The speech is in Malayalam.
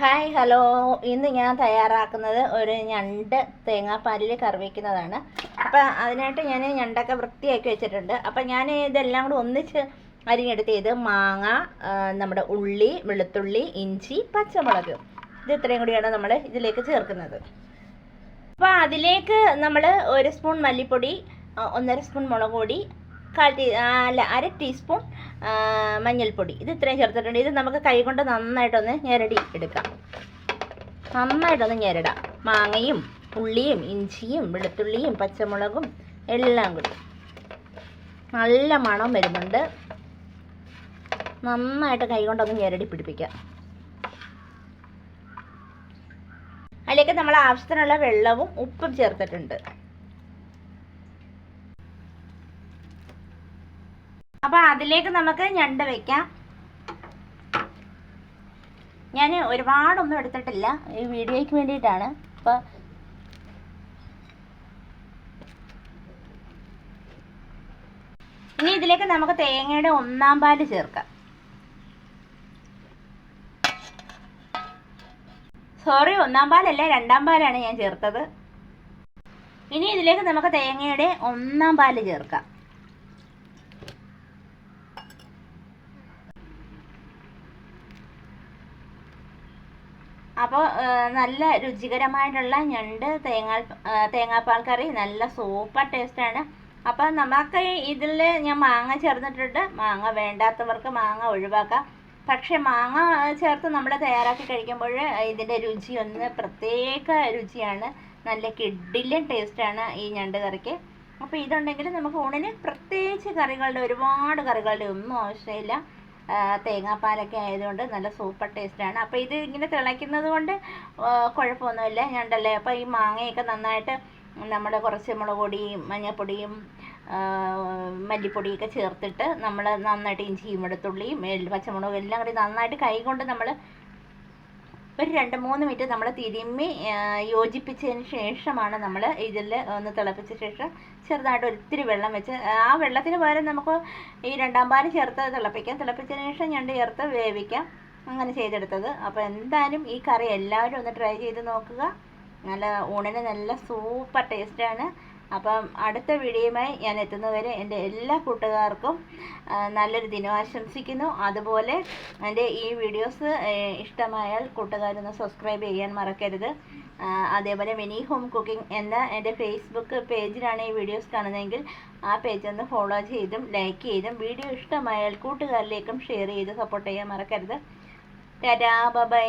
Hi hello. ഇന്ന് ഞാൻ തയ്യാറാക്കുന്നത് ഒരു ഞണ്ട് തേങ്ങാപ്പാലിൽ കറി വയ്ക്കുന്നതാണ് അപ്പം അതിനായിട്ട് ഞാൻ ഞണ്ടൊക്കെ വൃത്തിയാക്കി വെച്ചിട്ടുണ്ട്. അപ്പം ഞാൻ ഇതെല്ലാം കൂടി ഒന്നിച്ച് അരിഞ്ഞെടുത്ത് ഇത് മാങ്ങ നമ്മുടെ ഉള്ളി വെളുത്തുള്ളി ഇഞ്ചി പച്ചമുളക്. ഇത് ഇത്രയും കൂടിയാണ് നമ്മൾ ഇതിലേക്ക് ചേർക്കുന്നത്. അപ്പോൾ അതിലേക്ക് നമ്മൾ ഒരു സ്പൂൺ മല്ലിപ്പൊടി ഒന്നര സ്പൂൺ മുളക് പൊടി കാൽ ടീ അല്ല അര ടീസ്പൂൺ മഞ്ഞൾപ്പൊടി. ഇത് ഇത്രയും ചേർത്തിട്ടുണ്ട്. ഇത് നമുക്ക് കൈ കൊണ്ട് നന്നായിട്ടൊന്ന് ഞെരടി എടുക്കാം. നന്നായിട്ടൊന്ന് ഞെരടാം. മാങ്ങയും ഉള്ളിയും ഇഞ്ചിയും വെളുത്തുള്ളിയും പച്ചമുളകും എല്ലാം കൂടി. നല്ല മണം വരുന്നുണ്ട്. നന്നായിട്ട് കൈ കൊണ്ടൊന്ന് ഞെരടി പിടിപ്പിക്കാം. അതിലേക്ക് നമ്മൾ ആവശ്യത്തിനുള്ള വെള്ളവും ഉപ്പും ചേർത്തിട്ടുണ്ട്. അപ്പോൾ അതിലേക്ക് നമുക്ക് ഞണ്ട് വെക്കാം. ഞാൻ ഒരുപാടൊന്നും എടുത്തിട്ടില്ല. ഈ വീഡിയോയ്ക്ക് വേണ്ടിയിട്ടാണ്. അപ്പോൾ ഇനി ഇതിലേക്ക് നമുക്ക് തേങ്ങയുടെ ഒന്നാം പാൽ ചേർക്കാം. സോറി ഒന്നാം പാലല്ല രണ്ടാം പാലാണ് ഞാൻ ചേർത്തത്. ഇനി ഇതിലേക്ക് നമുക്ക് തേങ്ങയുടെ ഒന്നാം പാൽ ചേർക്കാം. അപ്പോൾ നല്ല രുചികരമായിട്ടുള്ള ഞണ്ട് തേങ്ങാ തേങ്ങാപ്പാൽ കറി നല്ല സൂപ്പർ ടേസ്റ്റാണ്. അപ്പോൾ നമുക്ക് ഇതിൽ ഞാൻ മാങ്ങ ചേർന്നിട്ടുണ്ട്. മാങ്ങ വേണ്ടാത്തവർക്ക് മാങ്ങ ഒഴിവാക്കാം. പക്ഷേ മാങ്ങ ചേർത്ത് നമ്മൾ തയ്യാറാക്കി കഴിക്കുമ്പോൾ ഇതിന്റെ രുചി ഒന്ന് പ്രത്യേക രുചിയാണ്. നല്ല കിഡിലും ടേസ്റ്റാണ് ഈ ഞണ്ട് കറിക്ക്. അപ്പോൾ ഇതുണ്ടെങ്കിൽ നമുക്ക് ഊണിന് പ്രത്യേകിച്ച് കറികളുടെ ഒരുപാട് കറികളുടെ ഒന്നും ആവശ്യമില്ല. തേങ്ങാപ്പാലൊക്കെ ആയതുകൊണ്ട് നല്ല സൂപ്പർ ടേസ്റ്റാണ്. അപ്പോൾ ഇത് ഇങ്ങനെ തിളയ്ക്കുന്നത് കൊണ്ട് കുഴപ്പമൊന്നുമില്ല. ഞണ്ടല്ലേ? അപ്പോൾ ഈ മാങ്ങയൊക്കെ നന്നായിട്ട് നമ്മൾ കുറച്ച് മുളക് പൊടിയും മഞ്ഞൾപ്പൊടിയും മല്ലിപ്പൊടിയൊക്കെ ചേർത്തിട്ട് നമ്മൾ നന്നായിട്ട് ഇഞ്ചിയും വെളുത്തുള്ളിയും പച്ചമുളകും എല്ലാം കൂടി നന്നായിട്ട് കൈ കൊണ്ട് നമ്മൾ ഒരു രണ്ട് മൂന്ന് മിനിറ്റ് നമ്മൾ തിരുമ്മി യോജിപ്പിച്ചതിന് ശേഷമാണ് നമ്മൾ ഇതിൽ ഒന്ന് തിളപ്പിച്ച ശേഷം ചെറുതായിട്ട് ഒത്തിരി വെള്ളം വെച്ച് ആ വെള്ളത്തിന് പകരം നമുക്ക് ഈ രണ്ടാം പാൽ ചേർത്ത് തിളപ്പിക്കാം. തിളപ്പിച്ചതിന് ശേഷം ഞണ്ട് ചേർത്ത് വേവിക്കാം. അങ്ങനെ ചെയ്തെടുത്തത്. അപ്പോൾ എന്തായാലും ഈ കറി എല്ലാവരും ഒന്ന് ട്രൈ ചെയ്ത് നോക്കുക. നല്ല ഊണിന് നല്ല സൂപ്പർ ടേസ്റ്റാണ്. അപ്പം അടുത്ത വീഡിയോയുമായി ഞാൻ എത്തുന്നവരെ എന്റെ എല്ലാ കൂട്ടുകാർക്കും നല്ലൊരു ദിനം ആശംസിക്കുന്നു. അതുപോലെ എന്റെ ഈ വീഡിയോസ് ഇഷ്ടമായാൽ കൂട്ടുകാരൊന്ന് സബ്സ്ക്രൈബ് ചെയ്യാൻ മറക്കരുത്. അതേപോലെ മിനി ഹോം കുക്കിംഗ് എന്ന എന്റെ ഫേസ്ബുക്ക് പേജിലാണ് ഈ വീഡിയോസ് കാണുന്നതെങ്കിൽ ആ പേജ് ഒന്ന് ഫോളോ ചെയ്തും ലൈക്ക് ചെയ്തും വീഡിയോ ഇഷ്ടമായാൽ കൂട്ടുകാരിലേക്കും ഷെയർ ചെയ്ത് സപ്പോർട്ട് ചെയ്യാൻ മറക്കരുത്. Tata bye.